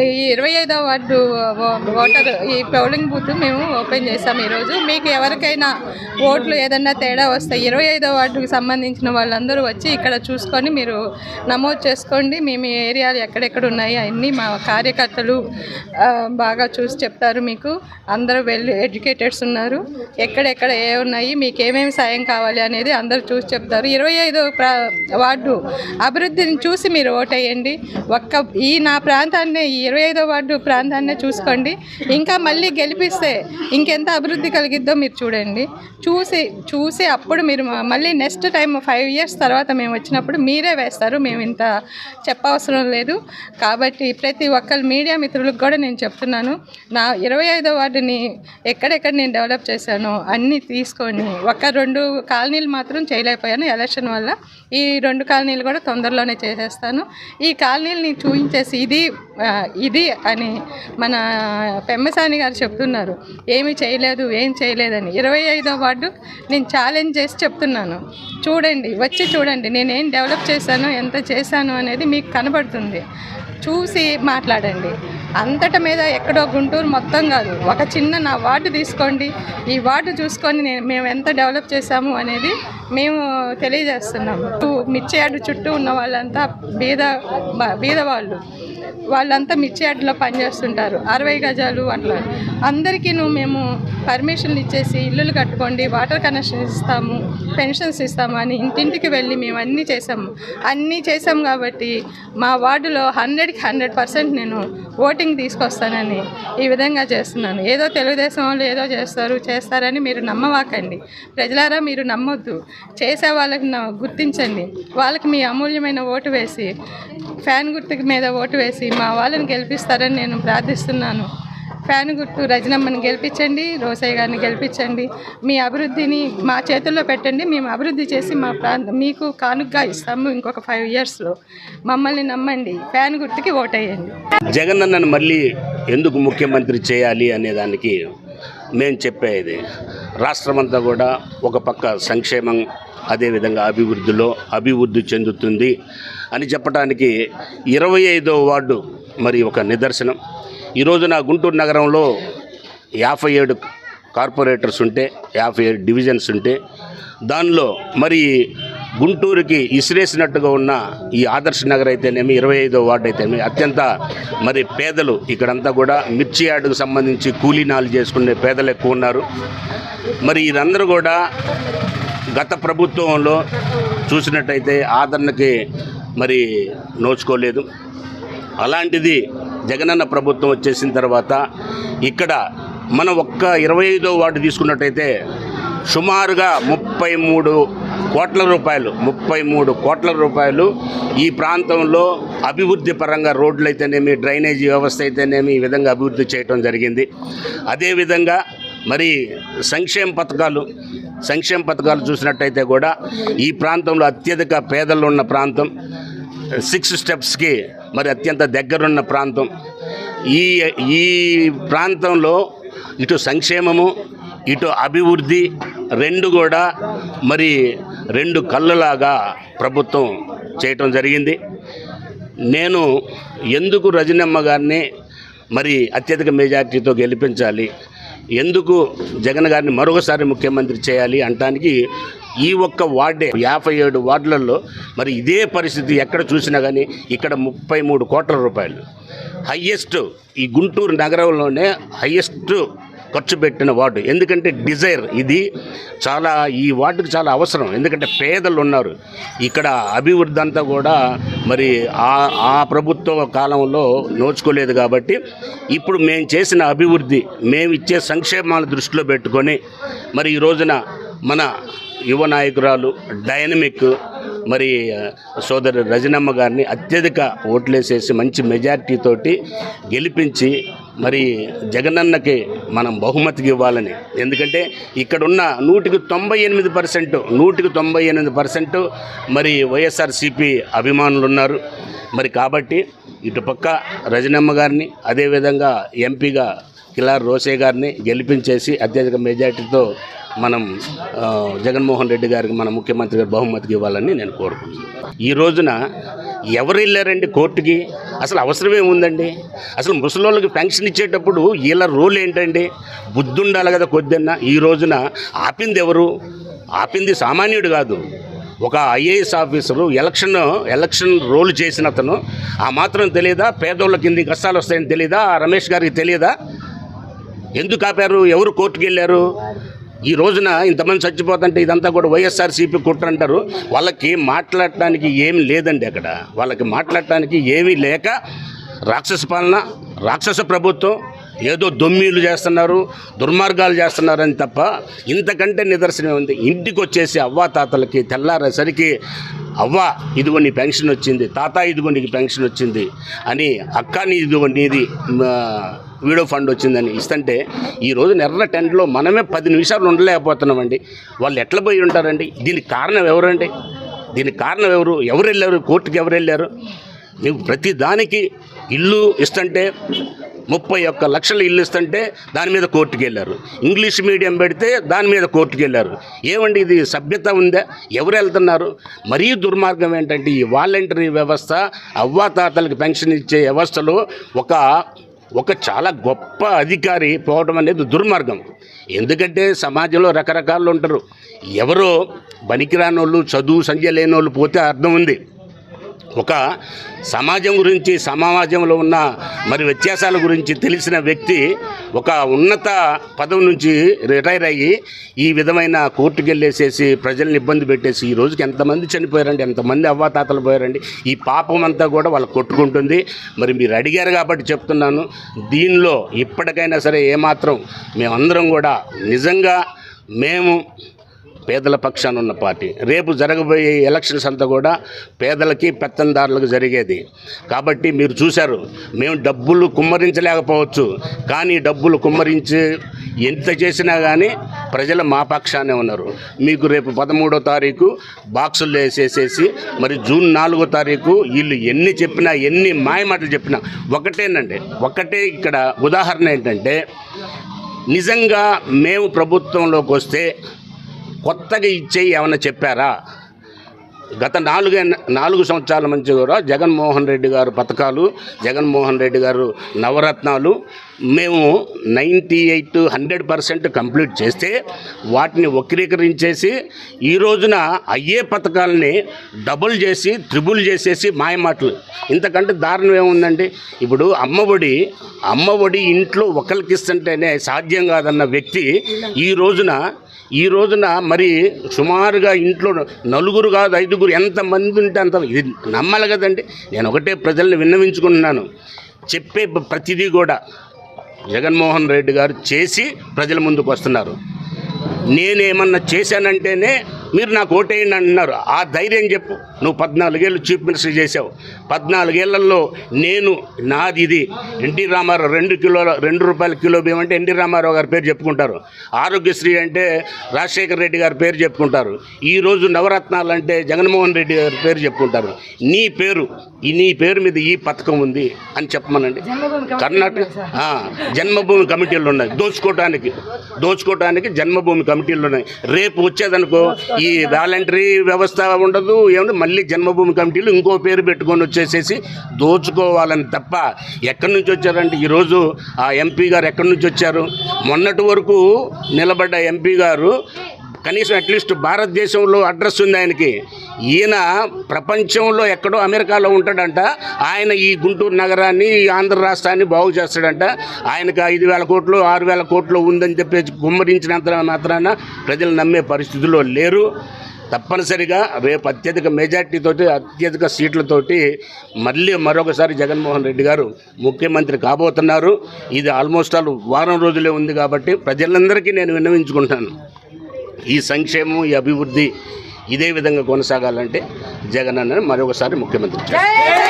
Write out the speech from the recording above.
ఈ ఇరవై ఐదవ వార్డు ఓటర్ ఈ పోలింగ్ బూత్ మేము ఓపెన్ చేసాం ఈరోజు. మీకు ఎవరికైనా ఓట్లు ఏదన్నా తేడా వస్తే ఇరవై ఐదవ వార్డుకు సంబంధించిన వాళ్ళందరూ వచ్చి ఇక్కడ చూసుకొని మీరు నమోదు చేసుకోండి. మేము ఏరియాలు ఎక్కడెక్కడ ఉన్నాయి అన్నీ మా కార్యకర్తలు బాగా చూసి చెప్తారు మీకు. అందరూ వెల్ ఎడ్యుకేటెడ్స్ ఉన్నారు. ఎక్కడెక్కడ ఏ ఉన్నాయి మీకు ఏమేమి సాయం కావాలి అనేది అందరూ చూసి చెప్తారు. ఇరవై ఐదో ప్రా వార్డు అభివృద్ధిని చూసి మీరు ఓటేయండి. ఒక్క ఈ నా ప్రాంతాన్ని ఈ ఇరవై ఐదో వార్డు ప్రాంతాన్ని చూసుకోండి. ఇంకా మళ్ళీ గెలిపిస్తే ఇంకెంత అభివృద్ధి కలిగిద్దో మీరు చూడండి. చూసి చూసి అప్పుడు మీరు మళ్ళీ నెక్స్ట్ టైం ఫైవ్ ఇయర్స్ తర్వాత మేము వచ్చినప్పుడు మీరే వేస్తారు. మేము ఇంత చెప్పవసరం లేదు. కాబట్టి ప్రతి ఒక్కరు మీడియా మిత్రులకు కూడా నేను చెప్తున్నాను. నా ఇరవై ఐదో వార్డుని ఎక్కడెక్కడ నేను డెవలప్ చేశానో అన్నీ తీసుకొని ఒక రెండు కాలనీలు మాత్రం చేయలేకపోయాను. ఎలక్షన్ వల్ల ఈ రెండు కాలనీలు కూడా తొందరలోనే చేసేస్తాను. ఈ కాలనీలని చూపించేసి ఇది ఇది అని మన పెమ్మసాని గారు చెప్తున్నారు. ఏమి చేయలేదు ఏం చేయలేదని. ఇరవై ఐదో వార్డు నేను ఛాలెంజ్ చేసి చెప్తున్నాను. చూడండి వచ్చి చూడండి నేనేం డెవలప్ చేశాను ఎంత చేశాను అనేది మీకు కనబడుతుంది. చూసి మాట్లాడండి. అంతట మీద ఎక్కడో గుంటూరు మొత్తం కాదు. ఒక చిన్న నా వార్డు తీసుకోండి. ఈ వార్డు చూసుకొని నేను మేము ఎంత డెవలప్ చేశాము అనేది మేము తెలియజేస్తున్నాము మిర్చి యార్డు చుట్టూ ఉన్న వాళ్ళంతా బీద బీద వాళ్ళు వాళ్ళంతా మిర్చి యార్డులో పనిచేస్తుంటారు. అరవై గజాలు అట్లా. అందరికీ మేము పర్మిషన్లు ఇచ్చేసి ఇల్లులు కట్టుకోండి వాటర్ కనెక్షన్ ఇస్తాము పెన్షన్స్ ఇస్తాము అని ఇంటింటికి వెళ్ళి మేము అన్నీ చేసాము అన్నీ చేసాం కాబట్టి మా వార్డులో హండ్రెడ్కి హండ్రెడ్ పర్సెంట్ నేను ఓటింగ్ తీసుకొస్తానని ఈ విధంగా చేస్తున్నాను. ఏదో తెలుగుదేశం వాళ్ళు ఏదో చేస్తారు చేస్తారని మీరు నమ్మవాకండి. ప్రజలారా మీరు నమ్మొద్దు. చేసే వాళ్ళకి గుర్తించండి. వాళ్ళకి మీ అమూల్యమైన ఓటు వేసి ఫ్యాన్ గుర్తు మీద ఓటు వేసి మా వాళ్ళని గెలిపిస్తారని నేను ప్రార్థిస్తున్నాను. ఫ్యాన్ గుర్తు రజనమ్మని గెలిపించండి రోసయ్య గారిని గెలిపించండి. మీ అభివృద్ధిని మా చేతుల్లో పెట్టండి మేము అభివృద్ధి చేసి మా ప్రాంతం మీకు కానుకగా ఇస్తాము ఇంకొక ఫైవ్ ఇయర్స్లో మమ్మల్ని నమ్మండి ఫ్యాన్ గుర్తుకి ఓటేయండి. జగన్ అన్నను మళ్ళీ ఎందుకు ముఖ్యమంత్రి చేయాలి అనే దానికి మేము చెప్పేది. రాష్ట్రమంతా కూడా ఒక పక్క సంక్షేమం అదేవిధంగా అభివృద్ధిలో అభివృద్ధి చెందుతుంది అని చెప్పడానికి ఇరవై ఐదో వార్డు మరి ఒక నిదర్శనం. ఈరోజు నా గుంటూరు నగరంలో యాభై ఏడు కార్పొరేటర్స్ ఉంటే యాభై ఏడు డివిజన్స్ ఉంటే దానిలో మరి గుంటూరుకి ఇసిరేసినట్టుగా ఉన్న ఈ ఆదర్శ నగర్ అయితేనేమి ఇరవై ఐదో వార్డు అయితేనేమి అత్యంత మరి పేదలు ఇక్కడంతా కూడా మిర్చి యార్డుకు సంబంధించి కూలీనాలు చేసుకునే పేదలు ఎక్కువ ఉన్నారు. మరి వీరందరూ కూడా గత ప్రభుత్వంలో చూసినట్టయితే ఆదరణకి మరి నోచుకోలేదు. అలాంటిది జగనన్న ప్రభుత్వం వచ్చేసిన తర్వాత ఇక్కడ మనం ఒక్క ఇరవై ఐదో వార్డు తీసుకున్నట్టయితే సుమారుగా ముప్పై మూడు కోట్ల రూపాయలు ముప్పై మూడు కోట్ల రూపాయలు ఈ ప్రాంతంలో అభివృద్ధి పరంగా రోడ్లు అయితేనేమి డ్రైనేజీ వ్యవస్థ అయితేనేమి ఈ విధంగా అభివృద్ధి చేయటం జరిగింది. అదేవిధంగా మరి సంక్షేమ పథకాలు సంక్షేమ పథకాలు చూసినట్టయితే కూడా ఈ ప్రాంతంలో అత్యధిక పేదలు ఉన్న ప్రాంతం. సిక్స్ స్టెప్స్కి మరి అత్యంత దగ్గరున్న ప్రాంతం. ఈ ఈ ప్రాంతంలో ఇటు సంక్షేమము ఇటు అభివృద్ధి రెండు కూడా మరి రెండు కళ్ళులాగా ప్రభుత్వం చేయటం జరిగింది. నేను ఎందుకు రజనమ్మ గారిని మరి అత్యధిక మెజార్టీతో గెలిపించాలి? ఎందుకు జగన్ గారిని మరొకసారి ముఖ్యమంత్రి చేయాలి? అంటానికి ఈ ఒక్క వార్డే యాభై ఏడు వార్డులలో మరి ఇదే పరిస్థితి ఎక్కడ చూసినా కానీ ఇక్కడ ముప్పై మూడు కోట్ల రూపాయలు. హయ్యెస్ట్ ఈ గుంటూరు నగరంలోనే హయ్యెస్ట్ ఖర్చు పెట్టిన వార్డు. ఎందుకంటే డిజైర్ ఇది చాలా ఈ వార్డుకి చాలా అవసరం. ఎందుకంటే పేదలు ఉన్నారు. ఇక్కడ అభివృద్ధి అంతా కూడా మరి ఆ ఆ ప్రభుత్వ కాలంలో నోచుకోలేదు కాబట్టి ఇప్పుడు మేము చేసిన అభివృద్ధి మేము ఇచ్చే సంక్షేమాల దృష్టిలో పెట్టుకొని మరి ఈ రోజున మన యువ నాయకురాలు డైనమిక్ మరి సోదరు రజనమ్మ గారిని అత్యధిక ఓట్లేసేసి మంచి మెజార్టీ తోటి గెలిపించి మరి జగనన్నకి మనం బహుమతికి ఇవ్వాలని. ఎందుకంటే ఇక్కడున్న నూటికి తొంభై ఎనిమిది పర్సెంట్ నూటికి తొంభై ఎనిమిది పర్సెంట్ మరి వైఎస్ఆర్సిపి అభిమానులు ఉన్నారు మరి కాబట్టి ఇటుపక్క రజనమ్మ గారిని అదేవిధంగా ఎంపీగా కిలార్ రోసే గారిని గెలిపించేసి అత్యధిక మెజార్టీతో మనం జగన్మోహన్ రెడ్డి గారికి మన ముఖ్యమంత్రి గారు బహుమతికి ఇవ్వాలని నేను కోరుకుంటున్నాను. ఈ రోజున ఎవరు వెళ్ళారండి కోర్టుకి? అసలు అవసరమే ఉందండి. అసలు ముసలోళ్ళకి పెన్షన్ ఇచ్చేటప్పుడు వీళ్ళ రోల్ ఏంటండి? బుద్ధి ఉండాలి కదా కొద్దిన్న ఈ రోజున ఆపింది ఎవరు? ఆపింది సామాన్యుడు కాదు. ఒక IAS officer election election roll చేసిన అతను. ఆ మాత్రం తెలియదా పేదోళ్ళకి ఇన్ని కష్టాలు వస్తాయని తెలియదా రమేష్ గారికి తెలియదా ఎందుకు ఆపారు? ఎవరు కోర్టుకు వెళ్ళారు? ఈ రోజున ఇంతమంది చచ్చిపోతుంటే ఇదంతా కూడా వైఎస్ఆర్సీపీ కుట్ర అంటారు. వాళ్ళకి మాట్లాడటానికి ఏమి లేదండి అక్కడ. వాళ్ళకి మాట్లాడటానికి ఏమీ లేక రాక్షస పాలన రాక్షస ప్రభుత్వం ఏదో దొమ్మీలు చేస్తున్నారు దుర్మార్గాలు చేస్తున్నారని తప్ప ఇంతకంటే నిదర్శనం ఉంది. ఇంటికి వచ్చేసి అవ్వా తాతలకి తెల్లారేసరికి అవ్వ ఇదిగో నీ పెన్షన్ వచ్చింది తాత ఇదిగో నీకు పెన్షన్ వచ్చింది అని అక్క నీ ఇదిగో నీది వీడో వీడియో ఫండ్ వచ్చిందని ఇస్తుంటే ఈరోజు నెర్ర టెంట్లో మనమే పది నిమిషాలు ఉండలేకపోతున్నామండి. వాళ్ళు ఎట్లా పోయి ఉంటారండి? దీనికి కారణం ఎవరండి? దీనికి కారణం ఎవరు? ఎవరు వెళ్ళారు కోర్టుకి ఎవరు వెళ్ళారు నువ్వు ప్రతి దానికి ఇల్లు ఇస్తుంటే ముప్పై ఒక్క లక్షల ఇల్లు ఇస్తుంటే దాని మీద కోర్టుకి వెళ్ళారు. ఇంగ్లీష్ మీడియం పెడితే దాని మీద కోర్టుకి వెళ్ళారు. ఏమండి ఇది? సభ్యత ఉందా? ఎవరు వెళ్తున్నారు? మరీ దుర్మార్గం ఏంటంటే ఈ వాలంటరీ వ్యవస్థ అవ్వాతాతలకు పెన్షన్ ఇచ్చే వ్యవస్థలో ఒక ఒక చాలా గొప్ప అధికారి పోవడం అనేది దుర్మార్గం. ఎందుకంటే సమాజంలో రకరకాలు ఉంటారు. ఎవరో పనికిరానోళ్ళు చదువు సంధ్య లేని వాళ్ళు పోతే అర్థం ఉంది. ఒక సమాజం గురించి సమాజంలో ఉన్న మరి వ్యత్యాసాల గురించి తెలిసిన వ్యక్తి ఒక ఉన్నత పదవి నుంచి రిటైర్ అయ్యి ఈ విధమైన కోర్టుకు వెళ్ళేసేసి ప్రజల్ని ఇబ్బంది పెట్టేసి ఈ రోజుకి ఎంతమంది చనిపోయారండి ఎంతమంది అవ్వాతాతలు పోయారండి ఈ పాపం అంతా కూడా వాళ్ళు కొట్టుకుంటుంది. మరి మీరు అడిగారు కాబట్టి చెప్తున్నాను. దీనిలో ఇప్పటికైనా సరే ఏమాత్రం మేమందరం కూడా నిజంగా మేము పేదల పక్షాన ఉన్న పార్టీ. రేపు జరగబోయే ఎలక్షన్స్ అంతా కూడా పేదలకి పెత్తందారులకు జరిగేది. కాబట్టి మీరు చూశారు మేము డబ్బులు కుమ్మరించలేకపోవచ్చు. కానీ డబ్బులు కుమ్మరించి ఎంత చేసినా కానీ ప్రజలు మా పక్షానే ఉన్నారు. మీకు రేపు పదమూడో తారీఖు బాక్సులు వేసేసేసి మరి జూన్ నాలుగో తారీఖు వీళ్ళు ఎన్ని చెప్పినా ఎన్ని మాయమాటలు చెప్పినా ఒకటేనండి. ఒకటే ఇక్కడ ఉదాహరణ ఏంటంటే నిజంగా మేము ప్రభుత్వంలోకి వస్తే కొత్తగా ఇచ్చేయి ఏమైనా చెప్పారా? గత నాలుగే నాలుగు సంవత్సరాల నుంచి కూడా జగన్మోహన్ రెడ్డి గారు పథకాలు జగన్మోహన్ రెడ్డి గారు నవరత్నాలు మేము ninety eight hundred percent complete చేస్తే వాటిని వక్రీకరించేసి ఈ రోజున అయ్యే పథకాలని డబుల్ చేసి త్రిబుల్ చేసేసి మాయమాటలు ఇంతకంటే దారుణం ఏముందండి? ఇప్పుడు అమ్మఒడి అమ్మఒడి ఇంట్లో ఒకరికి ఇస్తుంటేనే సాధ్యం కాదన్న వ్యక్తి ఈ రోజున ఈ రోజున మరి సుమారుగా ఇంట్లో నలుగురు కాదు ఐదుగురు ఎంతమంది ఉంటే అంత ఇది నమ్మాలి కదండి. నేను ఒకటే ప్రజల్ని విన్నవించుకుంటున్నాను. చెప్పే ప్రతిదీ కూడా జగన్మోహన్ రెడ్డి గారు చేసి ప్రజల ముందుకు వస్తున్నారు. నేనేమన్నా చేశానంటేనే మీరు నాకు ఓటేయండి అంటున్నారు. ఆ ధైర్యం చెప్పు. నువ్వు పద్నాలుగేళ్ళు చీఫ్ మినిస్టర్ చేసావు పద్నాలుగేళ్ళలో నేను నాది ఇది. ఎన్టీ రామారావు రెండు కిలోల రెండు రూపాయల కిలో బియ్యం అంటే ఎన్టీ రామారావు గారి పేరు చెప్పుకుంటారు. ఆరోగ్యశ్రీ అంటే రాజశేఖర రెడ్డి గారి పేరు చెప్పుకుంటారు. ఈరోజు నవరత్నాలు అంటే జగన్మోహన్ రెడ్డి గారి పేరు చెప్పుకుంటారు. నీ పేరు ఈ నీ పేరు మీద ఈ పథకం ఉంది అని చెప్పమనండి. కర్ణాటక జన్మభూమి కమిటీలు ఉన్నాయి. దోచుకోవటానికి దోచుకోవటానికి జన్మభూమి కమిటీలు ఉన్నాయి. రేపు వచ్చేదనుకో ఈ వాలంటరీ వ్యవస్థ ఉండదు. ఏమంటే మళ్ళీ జన్మభూమి కమిటీలు ఇంకో పేరు పెట్టుకొని వచ్చేసేసి దోచుకోవాలని తప్ప ఎక్కడి నుంచి వచ్చారంటే ఈరోజు ఆ ఎంపీ గారు ఎక్కడి నుంచి వచ్చారు? మొన్నటి వరకు నిలబడ్డ ఎంపీ గారు కనీసం అట్లీస్ట్ భారతదేశంలో అడ్రస్ ఉంది ఆయనకి. ఈయన ప్రపంచంలో ఎక్కడో అమెరికాలో ఉంటాడంట. ఆయన ఈ గుంటూరు నగరాన్ని ఈ ఆంధ్ర రాష్ట్రాన్ని బాగు చేస్తాడంట. ఆయనకు ఐదు వేల కోట్లు ఆరు వేల కోట్లు ఉందని చెప్పేసి గుమ్మరించినంత మాత్రాన ప్రజలు నమ్మే పరిస్థితిలో లేరు. తప్పనిసరిగా రేపు అత్యధిక మెజార్టీతోటి అత్యధిక సీట్లతోటి మళ్ళీ మరొకసారి జగన్మోహన్ రెడ్డి గారు ముఖ్యమంత్రి కాబోతున్నారు. ఇది ఆల్మోస్ట్ ఆల్ వారం రోజులే ఉంది కాబట్టి ప్రజలందరికీ నేను విన్నవించుకుంటాను ఈ సంక్షేమం ఈ అభివృద్ధి ఇదే విధంగా కొనసాగాలంటే జగన్ అన్న మరొకసారి ముఖ్యమంత్రి